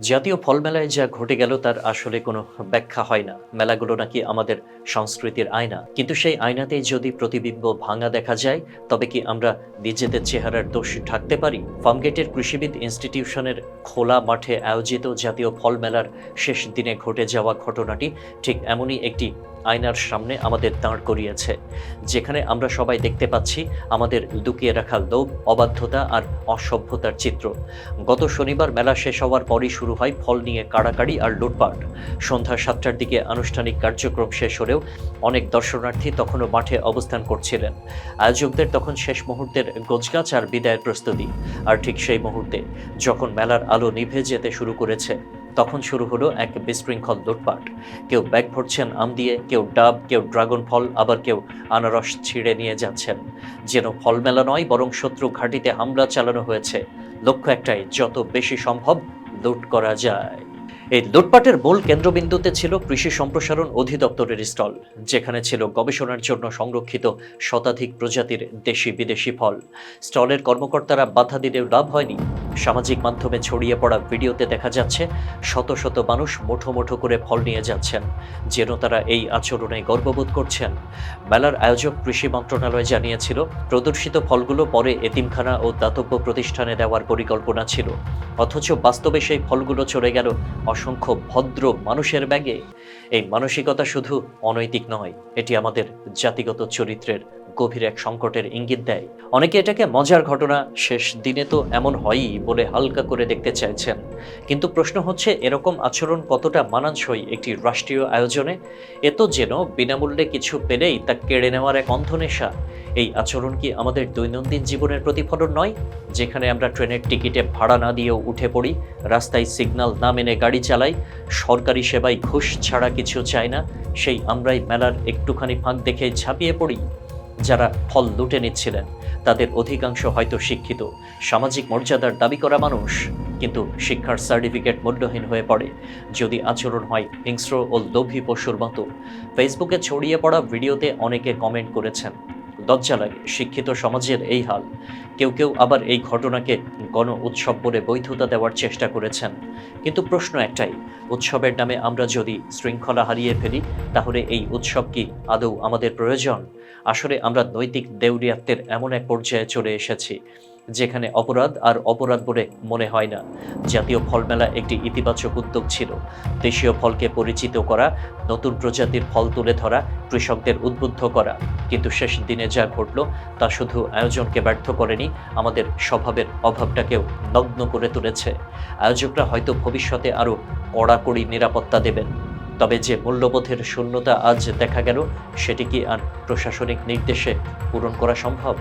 জাতীয় ফল মেলায় যা ঘটে গেল তার আসলে কোনো ব্যাখ্যা হয় না। মেলাগুলো নাকি আমাদের সংস্কৃতির আয়না। কিন্তু সেই আয়নাতে যদি প্রতিবিম্ব ভাঙা দেখা যায়, তবে কি আমরা নিজেদের চেহারার দোষ ঢাকতে পারি? ফার্মগেটের কৃষিবিদ ইনস্টিটিউশনের খোলা মাঠে আয়োজিত জাতীয় ফল মেলার শেষ দিনে ঘটে যাওয়া ঘটনাটি ঠিক এমনই একটি আয়নার সামনে আমাদের দাঁড় করিয়েছে, যেখানে আমরা সবাই দেখতে পাচ্ছি আমাদের লুকিয়ে রাখা লোভ, অবাধ্যতা আর অসভ্যতার চিত্র। গত শনিবার মেলা শেষ হওয়ার পরই শুরু হয় ফল নিয়ে কাড়াকাড়ি আর লুটপাট। সন্ধ্যা সাতটার দিকে আনুষ্ঠানিক কার্যক্রম শেষ হলেও অনেক দর্শনার্থী তখনও মাঠে অবস্থান করছিলেন। আয়োজকদের তখন শেষ মুহূর্তের গোছগাছ আর বিদায়ের প্রস্তুতি। আর ঠিক সেই মুহূর্তে যখন মেলার আলো নিভে যেতে শুরু করেছে, তখন শুরু হলো এক বিশৃঙ্খল লুটপাট। কেউ ব্যাগ ভরছেন আম দিয়ে, কেউ ডাব, কেউ ড্রাগন ফল, আবার কেউ আনারস ছিঁড়ে নিয়ে যাচ্ছেন। যেন ফল মেলা নয়, বরং শত্রু ঘাঁটিতে হামলা চালানো হয়েছে। লক্ষ্য একটাই, যত বেশি সম্ভব লুট করা যায়। এই লুটপাটের মূল কেন্দ্রবিন্দুতে ছিল কৃষি সম্প্রসারণ অধিদপ্তরের স্টল, যেখানে ছিল গবেষণার জন্য সংরক্ষিত শতাধিক প্রজাতির দেশি বিদেশি ফল। স্টলের কর্মকর্তারা বাধা দিলেও লাভ হয়নি। সামাজিক মাধ্যমে ছড়িয়ে পড়া ভিডিওতে দেখা যাচ্ছে, শত শত মানুষ মুঠো মুঠো করে ফল নিয়ে যাচ্ছেন, যেন তারা এই আচরণে গর্ববোধ করছেন। মেলার আয়োজক কৃষি মন্ত্রণালয় জানিয়েছিল, প্রদর্শিত ফলগুলো পরে এতিমখানা ও দাতব্য প্রতিষ্ঠানে দেওয়ার পরিকল্পনা ছিল। অথচ বাস্তবে সেই ফলগুলো চলে গেল অসংখ্য ভদ্র মানুষের ব্যাগে। এই মানসিকতা শুধু অনৈতিক নয়, এটি আমাদের জাতিগত চরিত্রের গভীর এক সংকটের ইঙ্গিত দেয়। অনেকে এটাকে মজার ঘটনা শেষ দিনে তো এমন হয়ই বলে হালকা করে দেখতে চাইছেন। কিন্তু প্রশ্ন হচ্ছে, এরকম আচরণ কতটা মানানসই একটি রাষ্ট্রীয় আয়োজনে? এত যেন বিনামূল্যে কিছু পেলেই তা কেড়ে নেওয়ার এক অন্ধনেশা এই আচরণ কি আমাদের দৈনন্দিন জীবনের প্রতিফলন নয়? যেখানে আমরা ট্রেনের টিকিটে ভাড়া না দিয়েও উঠে পড়ি, রাস্তায় সিগন্যাল না মেনে গাড়ি চালাই, সরকারি সেবায় ঘুষ ছাড়া কিছু চাই না, সেই আমরাই মেলার একটুখানি ফাঁক দেখে ঝাঁপিয়ে পড়ি। যারা ফল লুটে নিচ্ছিলেন, তাদের অধিকাংশ হয়তো শিক্ষিত। সামাজিক মর্যাদার দাবি করা মানুষ, কিন্তু শিক্ষার সার্টিফিকেট মূল্যহীন হয়ে পড়ে। যদি আচরণ হয় হিংস্র ও লোভী পশুর মতো, ফেসবুকে ছড়িয়ে পড়া ভিডিওতে অনেকে কমেন্ট করেছেন লজ্জা লাগে শিক্ষিত সমাজের এই হাল। কেউ কেউ আবার এই ঘটনাকে গণ উৎসব বলে বৈধতা দেওয়ার চেষ্টা করেছেন। কিন্তু প্রশ্ন একটাই, উৎসবের নামে আমরা যদি শৃঙ্খলা হারিয়ে ফেলি, তাহলে এই উৎসব কি আদৌ আমাদের প্রয়োজন? আসলে আমরা নৈতিক দেউরিয়াত্বের এমন এক পর্যায়ে চলে এসেছি, যেখানে অপরাধ আর অপরাধ বলে মনে হয় না। জাতীয় ফল মেলা একটি ইতিবাচক উদ্যোগ ছিল। দেশীয় ফলকে পরিচিত করা, নতুন প্রজাতির ফল তুলে ধরা, কৃষকদের উদ্বুদ্ধ করা। কিন্তু শেষ দিনে যা ঘটল, তা শুধু আয়োজনকে ব্যর্থ করেনি, আমাদের স্বভাবের অভাবটাকেও নগ্ন করে তুলেছে। আয়োজকরা হয়তো ভবিষ্যতে আরও কড়াকড়ি নিরাপত্তা দেবেন। তবে যে মূল্যবোধের শূন্যতা আজ দেখা গেল, সেটি কি আর প্রশাসনিক নির্দেশে পূরণ করা সম্ভব?